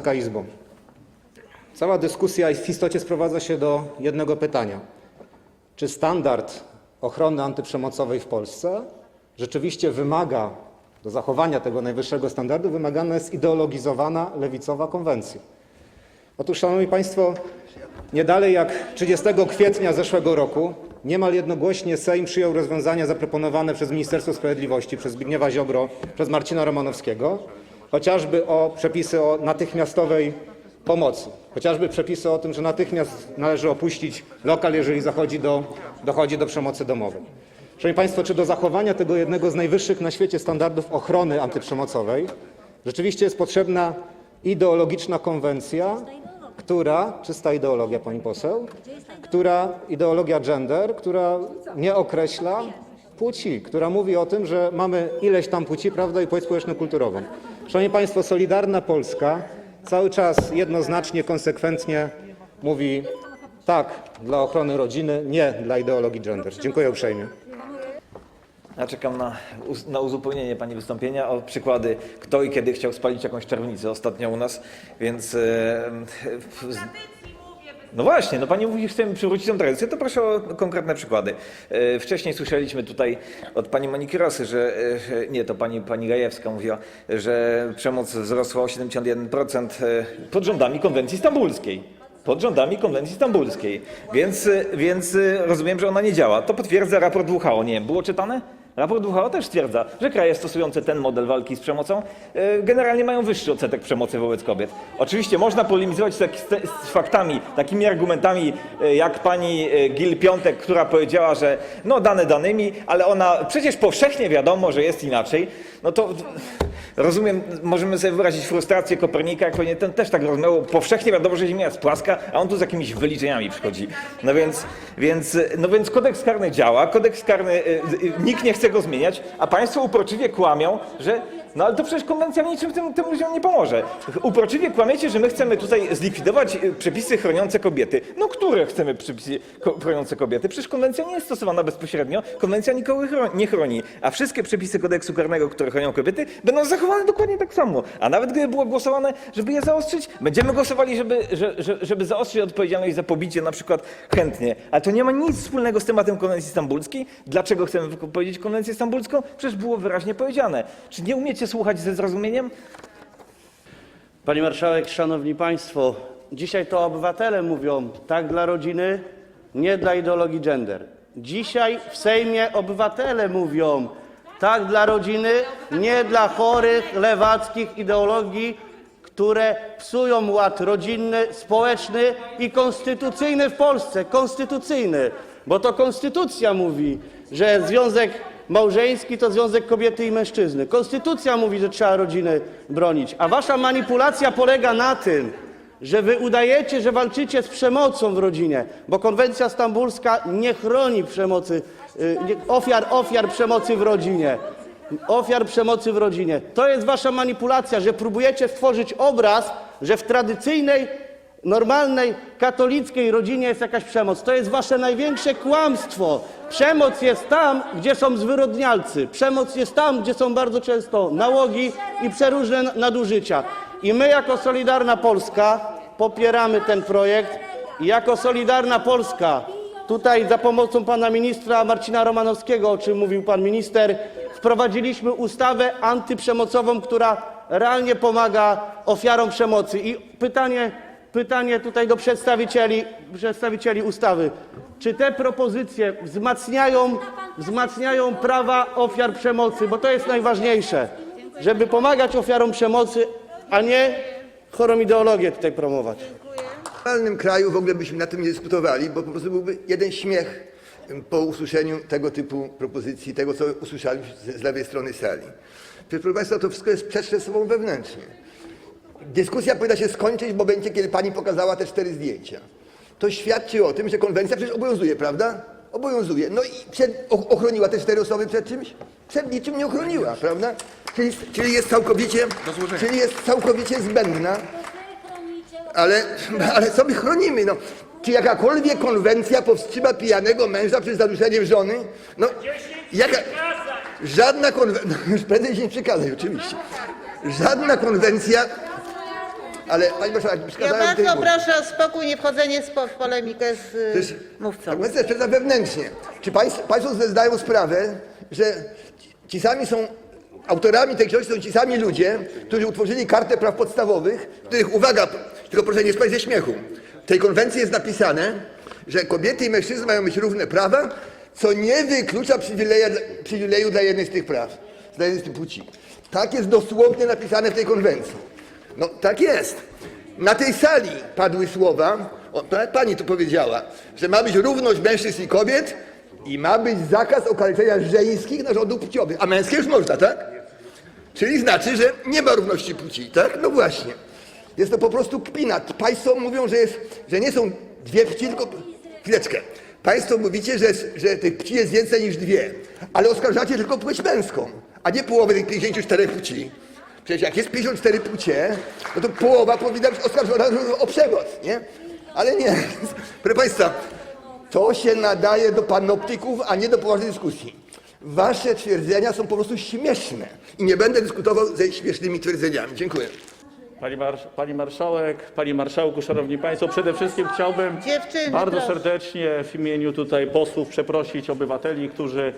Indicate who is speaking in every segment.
Speaker 1: Wysoka Izbo, cała dyskusja w istocie sprowadza się do jednego pytania. Czy standard ochrony antyprzemocowej w Polsce rzeczywiście wymaga, do zachowania tego najwyższego standardu wymagana jest ideologizowana lewicowa konwencja? Otóż, Szanowni Państwo, nie dalej jak 30 kwietnia zeszłego roku niemal jednogłośnie Sejm przyjął rozwiązania zaproponowane przez Ministerstwo Sprawiedliwości, przez Zbigniewa Ziobro, przez Marcina Romanowskiego, chociażby o przepisy o natychmiastowej pomocy, chociażby przepisy o tym, że natychmiast należy opuścić lokal, jeżeli dochodzi do przemocy domowej. Szanowni Państwo, czy do zachowania tego jednego z najwyższych na świecie standardów ochrony antyprzemocowej rzeczywiście jest potrzebna ideologiczna konwencja, która, czysta ideologia pani poseł, ideologia gender, która nie określa płci, która mówi o tym, że mamy ileś tam płci, prawda, i płeć społeczno-kulturową. Szanowni Państwo, Solidarna Polska cały czas jednoznacznie, konsekwentnie mówi tak dla ochrony rodziny, nie dla ideologii gender. Dziękuję uprzejmie.
Speaker 2: Ja czekam na, uz- na uzupełnienie Pani wystąpienia o przykłady, kto i kiedy chciał spalić jakąś czerwnicę ostatnio u nas, więc... No właśnie, no Pani mówi, chcemy przywrócić tę tradycję, to proszę o konkretne przykłady. E, Wcześniej słyszeliśmy tutaj od Pani Moniki Rosy, że, e, że nie, to Pani, pani Gajewska mówiła, że przemoc wzrosła o 71% e, pod rządami konwencji stambulskiej pod rządami konwencji stambulskiej. Więc, więc rozumiem, że ona nie działa. To potwierdza raport WHO. Nie wiem, było czytane? Raport WHO też stwierdza, że kraje stosujące ten model walki z przemocą y, generalnie mają wyższy odsetek przemocy wobec kobiet. Oczywiście można polemizować z, tak- z, te- z faktami, takimi argumentami y, jak pani y, Gil Piątek, która powiedziała, że no dane danymi, ale ona przecież powszechnie wiadomo, że jest inaczej. No to Rozumiem, możemy sobie wyrazić frustrację Kopernika, pewnie ten też tak rozumiał. Powszechnie wiadomo, że Ziemia jest płaska, a on tu z jakimiś wyliczeniami przychodzi. No więc, więc, no więc kodeks karny działa, kodeks karny, y, y, nikt nie chce go zmieniać, a państwo uporczywie kłamią, że no ale to przecież konwencja niczym tym, tym ludziom nie pomoże. Uporczywie kłamiecie, że my chcemy tutaj zlikwidować y, przepisy chroniące kobiety. No które chcemy przepisy chroniące kobiety? Przecież konwencja nie jest stosowana bezpośrednio, konwencja nikogo nie chroni, a wszystkie przepisy kodeksu karnego, które chronią kobiety, będą zachowane dokładnie tak samo. A nawet gdyby było głosowane, żeby je zaostrzyć, będziemy głosowali, żeby, że, że, żeby zaostrzyć odpowiedzialność za pobicie na przykład chętnie. Ale to nie ma nic wspólnego z tematem konwencji stambulskiej. Dlaczego chcemy wypowiedzieć konwencję stambulską? Przecież było wyraźnie powiedziane. Czy nie umiecie słuchać ze zrozumieniem?
Speaker 3: Pani marszałek, szanowni państwo, dzisiaj to obywatele mówią tak dla rodziny, nie dla ideologii gender. Dzisiaj w Sejmie obywatele mówią tak dla rodziny, nie dla chorych, lewackich ideologii, które psują ład rodzinny, społeczny i konstytucyjny w Polsce. Konstytucyjny, bo to konstytucja mówi, że związek małżeński to związek kobiety i mężczyzny. Konstytucja mówi, że trzeba rodziny bronić, a wasza manipulacja polega na tym, że wy udajecie, że walczycie z przemocą w rodzinie, bo konwencja stambulska nie chroni przemocy, y, nie, ofiar, ofiar przemocy w rodzinie. Ofiar przemocy w rodzinie. To jest wasza manipulacja, że próbujecie stworzyć obraz, że w tradycyjnej, normalnej, katolickiej rodzinie jest jakaś przemoc. To jest wasze największe kłamstwo. Przemoc jest tam, gdzie są zwyrodnialcy. Przemoc jest tam, gdzie są bardzo często nałogi i przeróżne nadużycia. I my jako Solidarna Polska popieramy ten projekt. I jako Solidarna Polska tutaj za pomocą pana ministra Marcina Romanowskiego, o czym mówił pan minister, wprowadziliśmy ustawę antyprzemocową, która realnie pomaga ofiarom przemocy. I pytanie, pytanie tutaj do przedstawicieli, przedstawicieli ustawy. Czy te propozycje wzmacniają, wzmacniają prawa ofiar przemocy? Bo to jest najważniejsze, żeby pomagać ofiarom przemocy, a nie chorą ideologię tutaj promować.
Speaker 4: W normalnym kraju w ogóle byśmy na tym nie dyskutowali, bo po prostu byłby jeden śmiech po usłyszeniu tego typu propozycji, tego co usłyszeliśmy z lewej strony sali. Proszę Państwa, to wszystko jest sprzeczne z sobą wewnętrznie. Dyskusja powinna się skończyć w momencie, kiedy Pani pokazała te cztery zdjęcia. To świadczy o tym, że konwencja przecież obowiązuje, prawda? Obowiązuje. No i przed, ochroniła te cztery osoby przed czymś? Przed niczym nie ochroniła, prawda? Czyli, czyli jest całkowicie, czyli jest całkowicie zbędna. Ale, ale co my chronimy? No, czy jakakolwiek konwencja powstrzyma pijanego męża przed zaduszeniem żony? No, jaka, żadna konwencja, już prędzej się nie przekazać, oczywiście. Żadna konwencja Ale pani marszałek,
Speaker 5: Ja bardzo proszę o spokój, nie wchodzenie spo- w polemikę z
Speaker 4: jest-
Speaker 5: y, mówcą.
Speaker 4: Tak, więc sprawdza wewnętrznie. Czy państwo, państwo sobie zdają sprawę, że ci sami są autorami tej książki są ci sami ludzie, którzy utworzyli Kartę Praw Podstawowych, w których, uwaga, tylko proszę nie spać ze śmiechu, w tej konwencji jest napisane, że kobiety i mężczyzny mają mieć równe prawa, co nie wyklucza przywileja, przywileju dla jednej z tych praw, dla jednej z tych płci. Tak jest dosłownie napisane w tej konwencji. No tak jest. Na tej sali padły słowa, o, pani tu powiedziała, że ma być równość mężczyzn i kobiet i ma być zakaz okaleczenia żeńskich narządów płciowych. A męskie już można, tak? Czyli znaczy, że nie ma równości płci, tak? No właśnie. Jest to po prostu kpina. Państwo mówią, że, jest, że nie są dwie płci, tylko... Chwileczkę. Państwo mówicie, że, że tych płci jest więcej niż dwie, ale oskarżacie tylko płeć męską, a nie połowę tych 54 płci. Przecież jak jest 54 płcie, no to połowa powinna być oskarżona o przemoc, nie? Ale nie. Proszę Państwa, to się nadaje do panoptyków, a nie do poważnej dyskusji. Wasze twierdzenia są po prostu śmieszne i nie będę dyskutował ze śmiesznymi twierdzeniami. Dziękuję.
Speaker 6: Pani, marsz pani marszałek, panie marszałku, szanowni państwo, przede wszystkim chciałbym
Speaker 5: Dziewczyny,
Speaker 6: bardzo
Speaker 5: proszę.
Speaker 6: serdecznie w imieniu tutaj posłów przeprosić obywateli, którzy,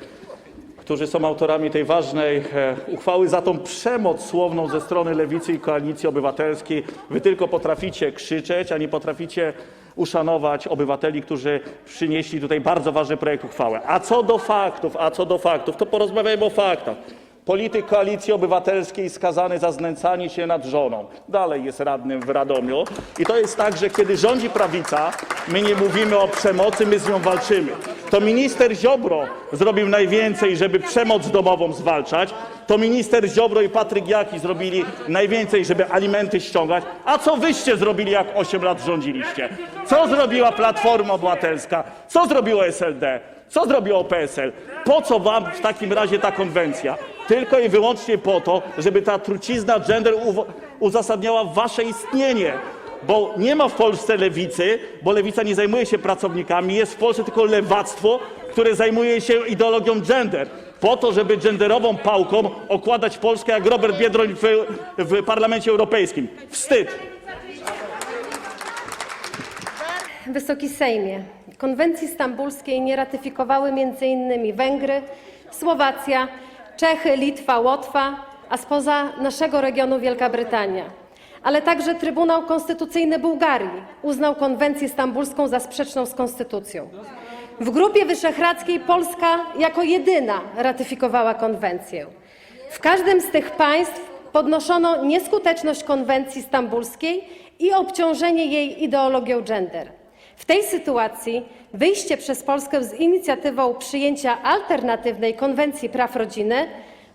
Speaker 6: którzy są autorami tej ważnej e, uchwały za tą przemoc słowną ze strony Lewicy i Koalicji Obywatelskiej. Wy tylko potraficie krzyczeć, a nie potraficie uszanować obywateli, którzy przynieśli tutaj bardzo ważny projekt uchwały. A co do faktów, a co do faktów, to porozmawiajmy o faktach. Polityk Koalicji Obywatelskiej skazany za znęcanie się nad żoną. Dalej jest radnym w Radomiu. I to jest tak, że kiedy rządzi prawica, my nie mówimy o przemocy, my z nią walczymy. To minister Ziobro zrobił najwięcej, żeby przemoc domową zwalczać. To minister Ziobro i Patryk Jaki zrobili najwięcej, żeby alimenty ściągać. A co wyście zrobili, jak 8 lat rządziliście? Co zrobiła Platforma Obywatelska? Co zrobiło SLD? Co zrobiło PSL? Po co wam w takim razie ta konwencja? Tylko i wyłącznie po to, żeby ta trucizna gender uzasadniała wasze istnienie. Bo nie ma w Polsce lewicy, bo lewica nie zajmuje się pracownikami, jest w Polsce tylko lewactwo, które zajmuje się ideologią gender. Po to, żeby genderową pałką okładać Polskę jak Robert Biedroń w, w Parlamencie Europejskim. Wstyd!
Speaker 7: Wysoki Sejmie, konwencji stambulskiej nie ratyfikowały m.in. Węgry, Słowacja, Czechy, Litwa, Łotwa, a spoza naszego regionu Wielka Brytania. Ale także Trybunał Konstytucyjny Bułgarii uznał konwencję stambulską za sprzeczną z konstytucją. W Grupie Wyszehradzkiej Polska jako jedyna ratyfikowała konwencję. W każdym z tych państw podnoszono nieskuteczność konwencji stambulskiej i obciążenie jej ideologią gender. W tej sytuacji wyjście przez Polskę z inicjatywą przyjęcia alternatywnej konwencji praw rodziny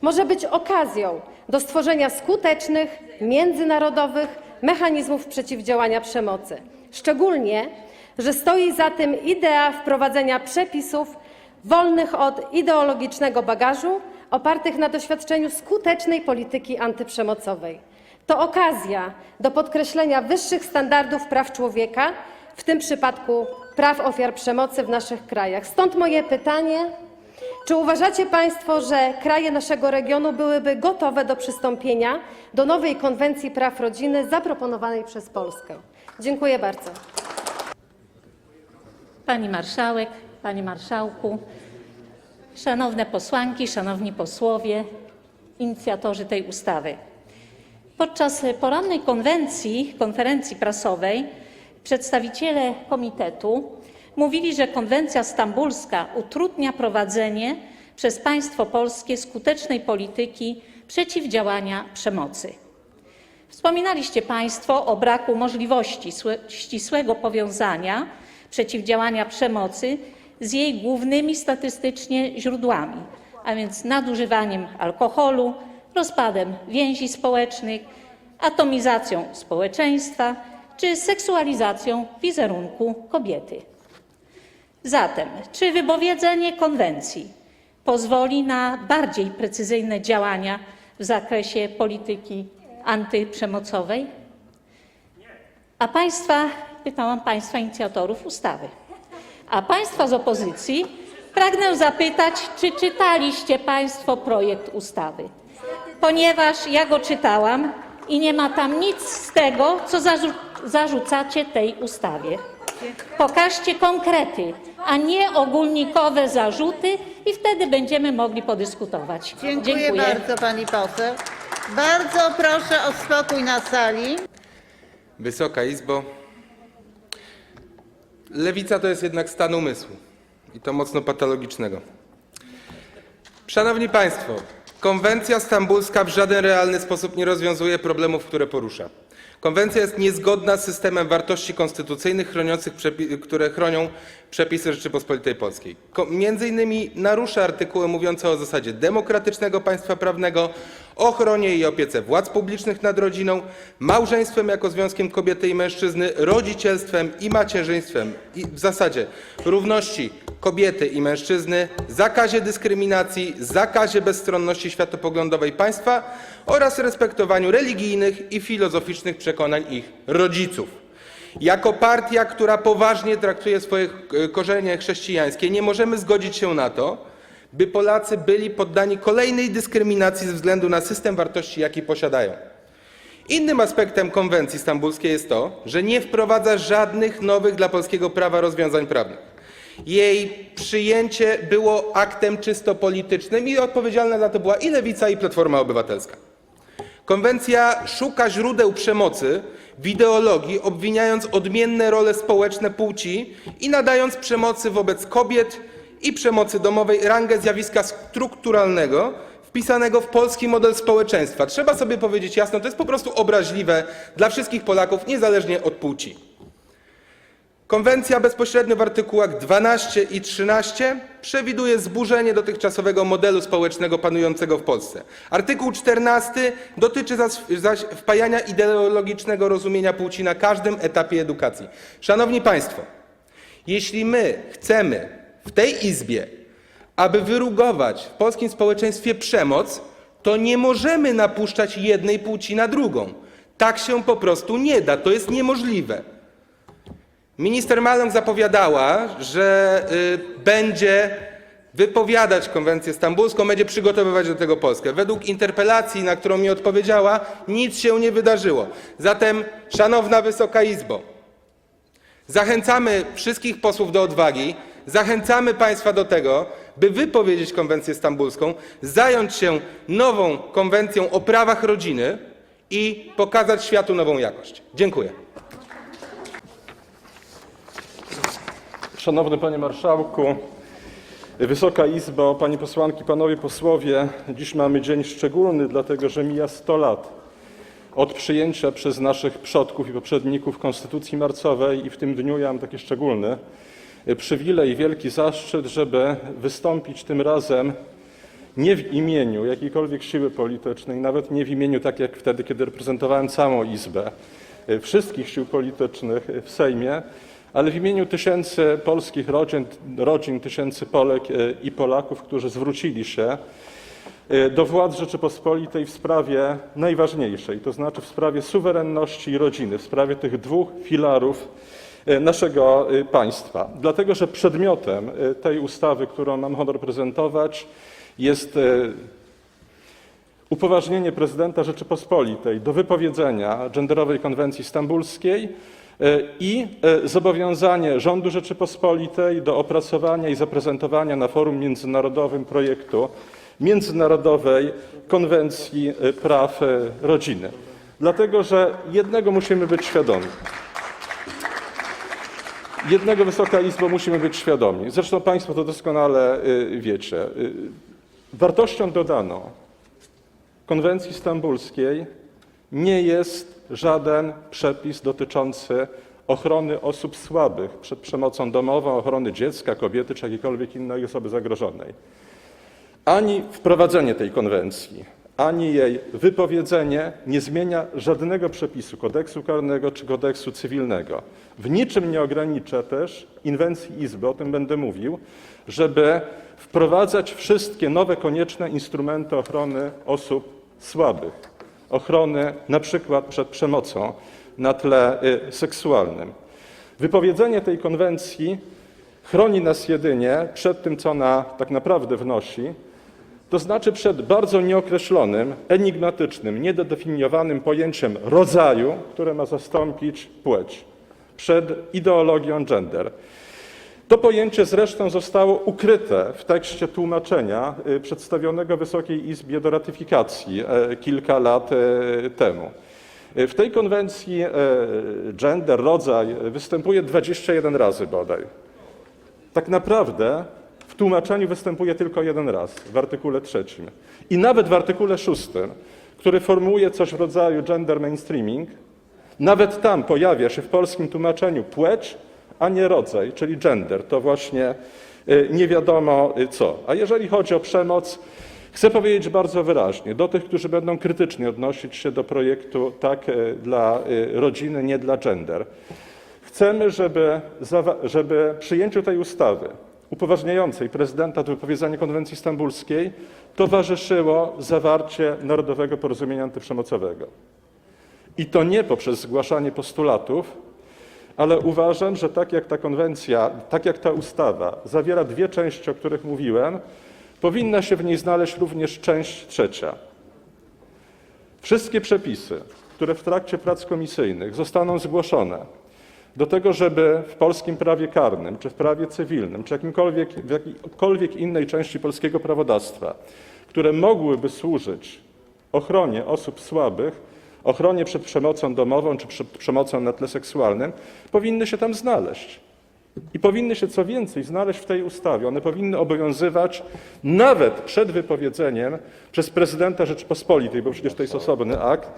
Speaker 7: może być okazją do stworzenia skutecznych, międzynarodowych mechanizmów przeciwdziałania przemocy. Szczególnie, że stoi za tym idea wprowadzenia przepisów wolnych od ideologicznego bagażu, opartych na doświadczeniu skutecznej polityki antyprzemocowej. To okazja do podkreślenia wyższych standardów praw człowieka, w tym przypadku praw ofiar przemocy w naszych krajach. Stąd moje pytanie: czy uważacie Państwo, że kraje naszego regionu byłyby gotowe do przystąpienia do nowej konwencji praw rodziny zaproponowanej przez Polskę? Dziękuję bardzo.
Speaker 8: Pani marszałek, panie marszałku, szanowne posłanki, szanowni posłowie, inicjatorzy tej ustawy. Podczas porannej konwencji, konferencji prasowej przedstawiciele komitetu mówili, że konwencja stambulska utrudnia prowadzenie przez państwo polskie skutecznej polityki przeciwdziałania przemocy. Wspominaliście Państwo o braku możliwości słe- ścisłego powiązania przeciwdziałania przemocy z jej głównymi statystycznie źródłami, a więc nadużywaniem alkoholu, rozpadem więzi społecznych, atomizacją społeczeństwa czy seksualizacją wizerunku kobiety. Zatem, czy wypowiedzenie konwencji pozwoli na bardziej precyzyjne działania w zakresie polityki antyprzemocowej? A państwa, pytałam państwa inicjatorów ustawy, a państwa z opozycji pragnę zapytać, czy czytaliście państwo projekt ustawy? Ponieważ ja go czytałam i nie ma tam nic z tego, co zarzu- zarzucacie tej ustawie. Pokażcie konkrety, a nie ogólnikowe zarzuty i wtedy będziemy mogli podyskutować.
Speaker 5: Dziękuję, bardzo pani poseł. Bardzo proszę o spokój na sali.
Speaker 9: Wysoka Izbo, lewica to jest jednak stan umysłu i to mocno patologicznego. Szanowni Państwo, konwencja stambulska w żaden realny sposób nie rozwiązuje problemów, które porusza. Konwencja jest niezgodna z systemem wartości konstytucyjnych, które chronią przepisy Rzeczypospolitej Polskiej. Między innymi narusza artykuły mówiące o zasadzie demokratycznego państwa prawnego, ochronie i opiece władz publicznych nad rodziną, małżeństwem jako związkiem kobiety i mężczyzny, rodzicielstwem i macierzyństwem i w zasadzie równości kobiety i mężczyzny, zakazie dyskryminacji, zakazie bezstronności światopoglądowej państwa oraz respektowaniu religijnych i filozoficznych przekonań ich rodziców. Jako partia, która poważnie traktuje swoje e, korzenie chrześcijańskie, nie możemy zgodzić się na to, by Polacy byli poddani kolejnej dyskryminacji ze względu na system wartości, jaki posiadają. Innym aspektem konwencji stambulskiej jest to, że nie wprowadza żadnych nowych dla polskiego prawa rozwiązań prawnych. Jej przyjęcie było aktem czysto politycznym i odpowiedzialna za to była i Lewica, i Platforma Obywatelska. Konwencja szuka źródeł przemocy w ideologii, obwiniając odmienne role społeczne płci i nadając przemocy wobec kobiet i przemocy domowej rangę zjawiska strukturalnego wpisanego w polski model społeczeństwa. Trzeba sobie powiedzieć jasno, to jest po prostu obraźliwe dla wszystkich Polaków, niezależnie od płci. Konwencja bezpośrednio w artykułach 12 i 13 przewiduje zburzenie dotychczasowego modelu społecznego panującego w Polsce. Artykuł 14 dotyczy zaś- wpajania ideologicznego rozumienia płci na każdym etapie edukacji. Szanowni Państwo, jeśli my chcemy w tej Izbie, aby wyrugować w polskim społeczeństwie przemoc, to nie możemy napuszczać jednej płci na drugą. Tak się po prostu nie da, to jest niemożliwe. Minister Maląg zapowiadała, że y, będzie wypowiadać konwencję stambulską, będzie przygotowywać do tego Polskę. Według interpelacji, na którą mi odpowiedziała, nic się nie wydarzyło. Zatem, szanowna Wysoka Izbo, zachęcamy wszystkich posłów do odwagi, zachęcamy Państwa do tego, by wypowiedzieć konwencję stambulską, zająć się nową konwencją o prawach rodziny i pokazać światu nową jakość. Dziękuję.
Speaker 10: Szanowny Panie Marszałku, Wysoka Izbo, Panie Posłanki, Panowie Posłowie, dziś mamy dzień szczególny, dlatego że mija 100 lat od przyjęcia przez naszych przodków i poprzedników Konstytucji Marcowej i w tym dniu ja mam taki szczególny przywilej, wielki zaszczyt, żeby wystąpić tym razem nie w imieniu jakiejkolwiek siły politycznej, nawet nie w imieniu, tak jak wtedy, kiedy reprezentowałem całą Izbę, e, wszystkich sił politycznych w Sejmie, ale w imieniu tysięcy polskich rodzin, rodzin tysięcy Polek e, i Polaków, którzy zwrócili się e, do władz Rzeczypospolitej w sprawie najważniejszej, to znaczy w sprawie suwerenności i rodziny, w sprawie tych dwóch filarów e, naszego e, państwa. Dlatego, że przedmiotem e, tej ustawy, którą mam honor prezentować, jest e, upoważnienie prezydenta Rzeczypospolitej do wypowiedzenia genderowej konwencji stambulskiej e, i e, zobowiązanie rządu Rzeczypospolitej do opracowania i zaprezentowania na forum międzynarodowym projektu Międzynarodowej Konwencji e, Praw e, Rodziny. Dlatego, że jednego musimy być świadomi. Jednego, Wysoka Izbo, musimy być świadomi. Zresztą Państwo to doskonale y, wiecie. Y, Wartością dodaną konwencji stambulskiej nie jest żaden przepis dotyczący ochrony osób słabych przed przemocą domową, ochrony dziecka, kobiety czy jakiejkolwiek innej osoby zagrożonej. Ani wprowadzenie tej konwencji, ani jej wypowiedzenie nie zmienia żadnego przepisu kodeksu karnego czy kodeksu cywilnego. W niczym nie ogranicza też inwencji Izby, o tym będę mówił, żeby wprowadzać wszystkie nowe konieczne instrumenty ochrony osób słabych, ochrony na przykład przed przemocą na tle y, seksualnym. Wypowiedzenie tej konwencji chroni nas jedynie przed tym, co ona tak naprawdę wnosi, To znaczy przed bardzo nieokreślonym, enigmatycznym, niedodefiniowanym pojęciem rodzaju, które ma zastąpić płeć, przed ideologią gender. To pojęcie zresztą zostało ukryte w tekście tłumaczenia y, przedstawionego Wysokiej Izbie do ratyfikacji e, kilka lat e, temu. Y, W tej konwencji e, gender, rodzaj występuje 21 razy bodaj. Tak naprawdę tłumaczeniu występuje tylko jeden raz, w artykule trzecim. I nawet w artykule szóstym, który formułuje coś w rodzaju gender mainstreaming, nawet tam pojawia się w polskim tłumaczeniu płeć, a nie rodzaj, czyli gender. To właśnie y, nie wiadomo y, co. A jeżeli chodzi o przemoc, chcę powiedzieć bardzo wyraźnie do tych, którzy będą krytycznie odnosić się do projektu tak y, dla rodziny, nie dla gender. Chcemy, żeby, żeby przyjęciu tej ustawy upoważniającej prezydenta do wypowiedzenia konwencji stambulskiej towarzyszyło zawarcie Narodowego Porozumienia Antyprzemocowego. I to nie poprzez zgłaszanie postulatów, ale uważam, że tak jak ta konwencja, tak jak ta ustawa zawiera dwie części, o których mówiłem, powinna się w niej znaleźć również część trzecia. Wszystkie przepisy, które w trakcie prac komisyjnych zostaną zgłoszone do tego, żeby w polskim prawie karnym, czy w prawie cywilnym, czy w jakiejkolwiek innej części polskiego prawodawstwa, które mogłyby służyć ochronie osób słabych, ochronie przed przemocą domową czy przed przemocą na tle seksualnym, powinny się tam znaleźć. I powinny się co więcej znaleźć w tej ustawie. One powinny obowiązywać nawet przed wypowiedzeniem przez prezydenta Rzeczypospolitej, bo przecież to jest osobny akt,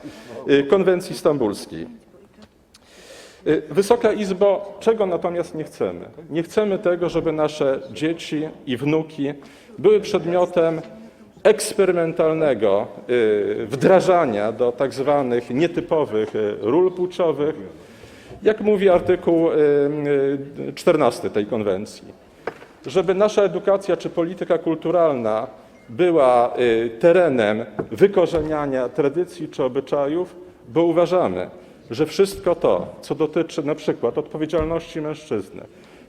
Speaker 10: y, konwencji stambulskiej. Y, Wysoka Izbo, czego natomiast nie chcemy? Nie chcemy tego, żeby nasze dzieci i wnuki były przedmiotem eksperymentalnego y, wdrażania do tak zwanych nietypowych y, ról płciowych, jak mówi artykuł y, y, 14 tej konwencji. Żeby nasza edukacja czy polityka kulturalna była terenem wykorzeniania tradycji czy obyczajów, bo uważamy, że wszystko to, co dotyczy na przykład odpowiedzialności mężczyzny,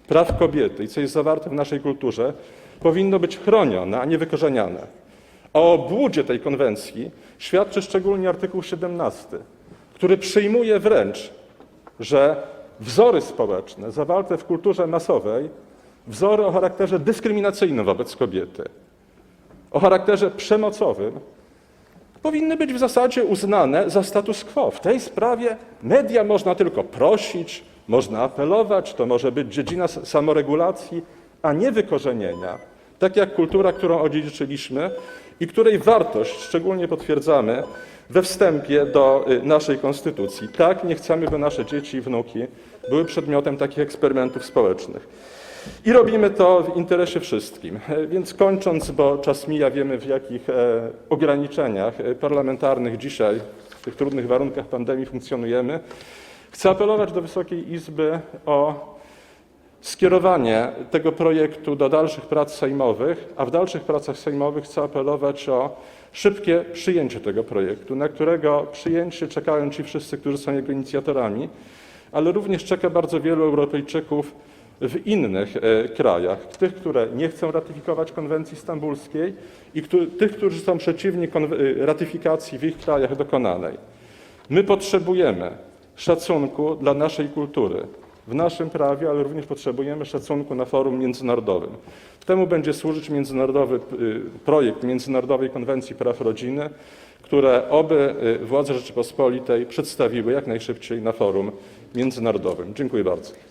Speaker 10: praw kobiety i co jest zawarte w naszej kulturze, powinno być chronione, a nie wykorzeniane. O obłudzie tej konwencji świadczy szczególnie artykuł 17, który przyjmuje wręcz, że wzory społeczne zawarte w kulturze masowej, wzory o charakterze dyskryminacyjnym wobec kobiety, o charakterze przemocowym, powinny być w zasadzie uznane za status quo. W tej sprawie media można tylko prosić, można apelować, to może być dziedzina samoregulacji, a nie wykorzenienia. Tak jak kultura, którą odziedziczyliśmy i której wartość szczególnie potwierdzamy we wstępie do y, naszej konstytucji. Tak, nie chcemy, by nasze dzieci i wnuki były przedmiotem takich eksperymentów społecznych. I robimy to w interesie wszystkim. E, Więc kończąc, bo czas mija, wiemy w jakich e, ograniczeniach e, parlamentarnych dzisiaj w tych trudnych warunkach pandemii funkcjonujemy, chcę apelować do Wysokiej Izby o skierowanie tego projektu do dalszych prac sejmowych, a w dalszych pracach sejmowych chcę apelować o szybkie przyjęcie tego projektu, na którego przyjęcie czekają ci wszyscy, którzy są jego inicjatorami, ale również czeka bardzo wielu Europejczyków w innych e, krajach, tych, które nie chcą ratyfikować konwencji stambulskiej i tych, którzy są przeciwni e, ratyfikacji w ich krajach dokonanej. My potrzebujemy szacunku dla naszej kultury w naszym prawie, ale również potrzebujemy szacunku na forum międzynarodowym. Temu będzie służyć międzynarodowy y, projekt Międzynarodowej Konwencji Praw Rodziny, które oby władze Rzeczypospolitej przedstawiły jak najszybciej na forum międzynarodowym. Dziękuję bardzo.